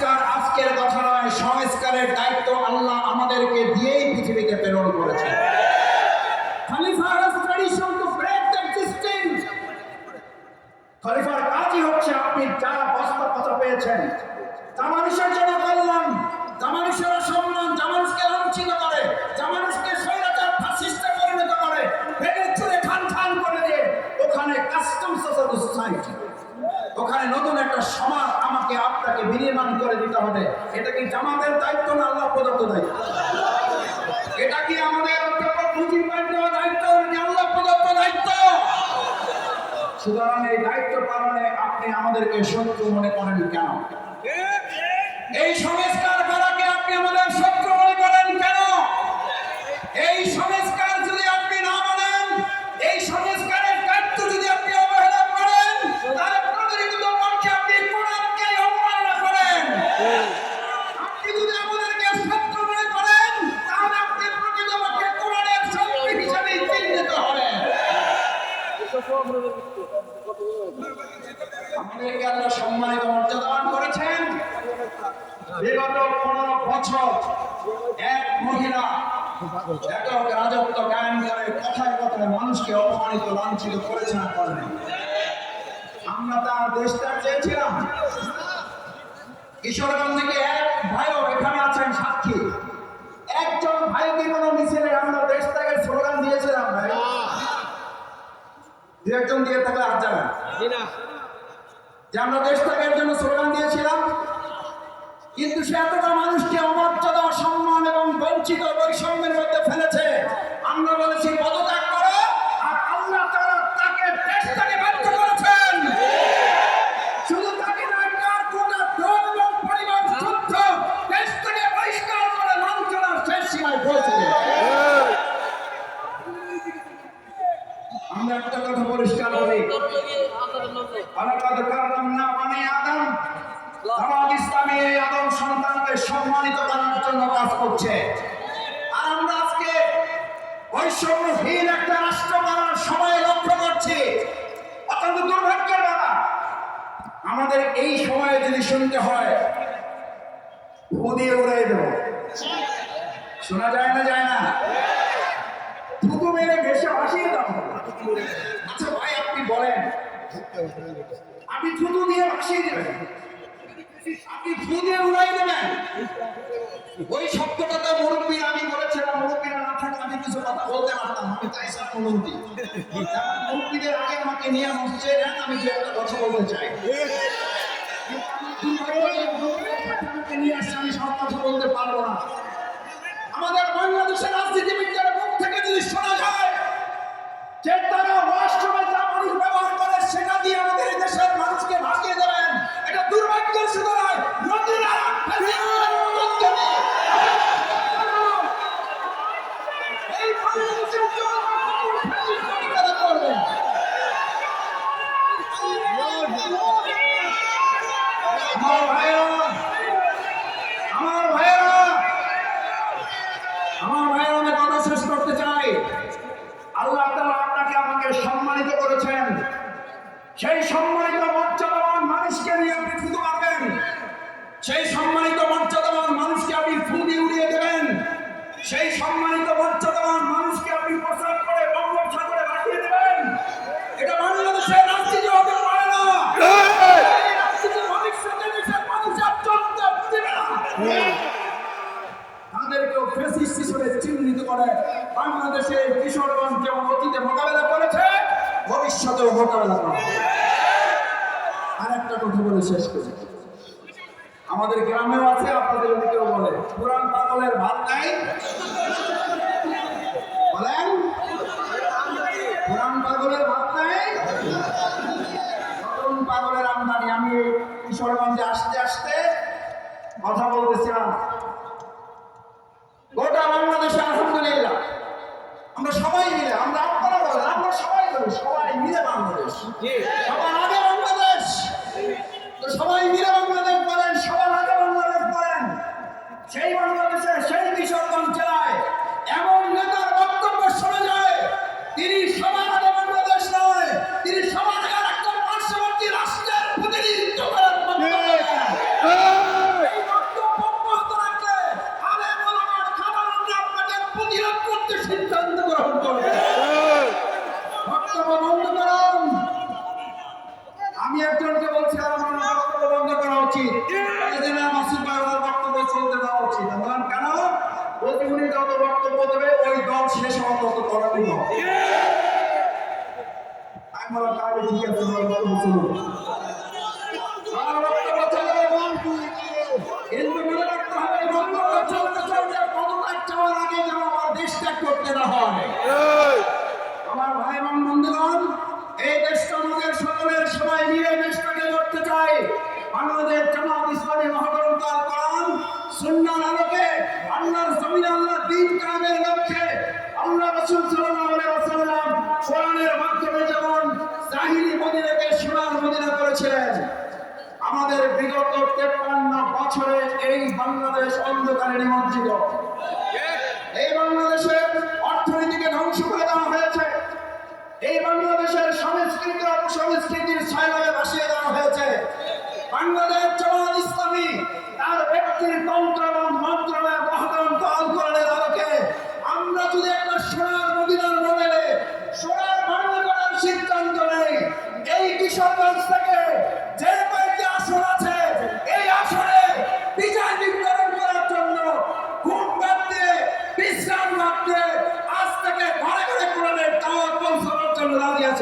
সংস্কার আজকের কথা নয়, সংস্কারের দায়িত্ব আল্লাহ আমাদেরকে দিয়েই পৃথিবীতে প্রেরণ the খলিফার কাজই হচ্ছে আপনি যা পেয়েছেন। তা মানুষের জন্য কল্যাণ যা মানুষের সম্মান মানুষকে লাঞ্ছিত করে যা মানুষকে স্বৈরাচার পরিণত করে, ভেঙে চুরে করে দিয়ে ওখানে কাস্টম সোসাইটি ওখানে নতুন একটা সমাজ আপনাকে বিনির্মাণ করে দিতে হবে। এটা কি জামাতের দায়িত্ব না আল্লাহ প্রদত্ত দায়িত্ব? এটা কি আমাদের সুতরাং এই দায়িত্ব পালনে আপনি আমাদেরকে শত্রু মনে করেন কেন? এই সংস্কার আমাদেরকে আল্লাহ সম্মানিত মর্যাদাবান করেছেন। বিগত পনেরো বছর এক মহিলা, একক রাজত্ব কায়েম করে কথায় কথায় মানুষকে অপমানিত, লাঞ্ছিত করেছে না করেন আমরা তার দেশটা চেয়েছিলাম। কিশোরগঞ্জ থেকে এক ভাইও এখানে আছেন সাক্ষী। একজন ভাইকে কোনো মিছিলে আমরা দেশ থেকে স্লোগান দিয়েছিলাম ভাই? দু একজন দিয়ে থাকলে আর যাবেন যে আমরা দেশ ত্যাগের জন্য স্লোগান দিয়েছিলাম কিন্তু সে এতটা মানুষকে অমর্যাদা করছে আর আমরা আজকে বৈষম্যহীন একটা রাষ্ট্র করার সময় লক্ষ্য করছি। অত্যন্ত দুর্ভাগ্যের ব্যাপার। আমাদের এই সময়ে যদি শুনতে হয় দিয়ে উড়াই দেব। শোনা যায় না যায় না? থুতু মেরে ভেসে দাও। আচ্ছা ভাই, আপনি বলেন আপনি থুতু দিয়ে ভাসিয়ে দেবেন আপনি ফু দিয়ে উড়াই দেবেন। ওই শব্দটা মুরব্বী, আমি বলেছিলাম, মুরব্বীরা না আমি কিছু কথা বলতে পারতাম আমি তাই স্যার মুরব্বী। মুরব্বীদের আগে আমাকে নিয়ে আমি যে একটা কথা বলতে চাই। নিয়ে আসছে আমি সব কথা বলতে পারব না। আমাদের বাংলাদেশের রাজনীতিবিদদের এই বাংলাদেশের জন্য নতুন ফ্যাসিস্ট তারা করবেন। আমার ভাইরা আমার ভাইরা আমার ভাইয়ের আমি কথা শেষ করতে চাই আল্লাহ তাআলা আপনাকে আমাকে সম্মানিত করেছেন সেই সম্মানিত মর্যাদাবান মানুষকে নিয়ে আপনি ফুটু মারবেন সেই সম্মানিত মর্যাদাবান মানুষকে আপনি ফুদি উড়িয়ে দেবেন সেই সম্মানিত মর্যাদাবান মানুষকে আপনি প্রসাদ করে বঙ্গোপসাগরে পাঠিয়ে দেবেন এটা বাংলাদেশের রাজনীতি হতে পারে না এই রাজনীতি ভবিষ্যতে দেশের মানুষ আর চলতে দেবে না তাদেরকেও ফেসিস্ট হিসেবে চিহ্নিত করে বাংলাদেশের কিশোরগঞ্জ যেমন অতীতে মোকাবেলা করেছে, ভবিষ্যতেও মোকাবেলা করবে। আর একটা কথা বলে শেষ করি। আমাদের গ্রামেও আছে, আপনাদের ওদিকেও বলে। পুরান পাগলের ভাত নাই? বলেন? পুরান পাগলের ভাত নাই? নতুন পাগলের আমদানি। আমি কিশোরগঞ্জে আসতে আসতে কথা বলতেছিলাম। আমরা সবাই মিলে আমরা আপনারা বলেন আমরা সবাই বলি সবাই মিলে বাংলাদেশ। সবার আগে বাংলাদেশ। তো সবাই মিলে বাংলাদেশ বলেন সবার আগে বাংলাদেশ বলেন সেই বাংলাদেশে সেই কিশোরগঞ্জ জেলায় এমন নেতার বক্তব্য শোনা যায় তিনি সবার আগে বাংলাদেশ নয় তিনি সবার আগে একটা পার্শ্ববর্তী রাষ্ট্রের প্রতিনিধিত্ব করার বক্তব্য দেন। এজেন্ট মাসুদ ভাই ওনার বক্তব্য চলতে দেওয়া উচিত কারণ কেন প্রতি উনি যত বক্তব্য দেবে ওই দল শেষ হওয়া তত করারই হবে বললাম তাহলে ঠিক আছে আমাদের বিগত তেপ্পান্ন বছরে এই বাংলাদেশ অন্ধকারে নিমজ্জিত। এই বাংলাদেশের অর্থনীতিকে ধ্বংস করে দেওয়া হয়েছে। এই বাংলাদেশের সংস্কৃতি সংস্কৃতির ছায়ালে ভাসিয়ে দেওয়া হয়েছে। বাংলাদেশ জামাত ইসলামী তার ব্যক্তির তন্ত্র এবং মন্ত্রণালয় মহাগ্রন্থ আল কোরআনের আলোকে আমরা যদি একটা সোনার মদিনার মডেলে সোনার বাংলা করার সিদ্ধান্ত নেই, এই কিশোরগঞ্জ থেকে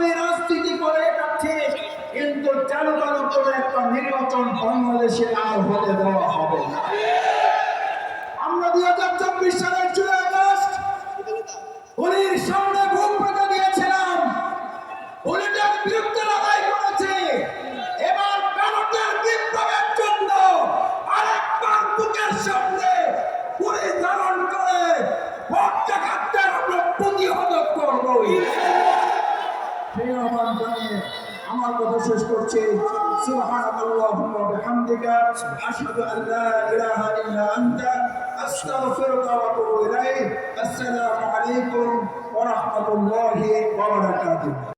জামাত আমার কথা শেষ করছি সুবহানাল্লাহুম্মা ওয়া বিহামদিকা আশহাদু আন লা ইলাহা ইল্লা আনতা আস্তাগফিরুকা ওয়া আতুবু ইলাইক আসসালামু আলাইকুম ওয়া রাহমাতুল্লাহি ওয়া বারাকাতুহু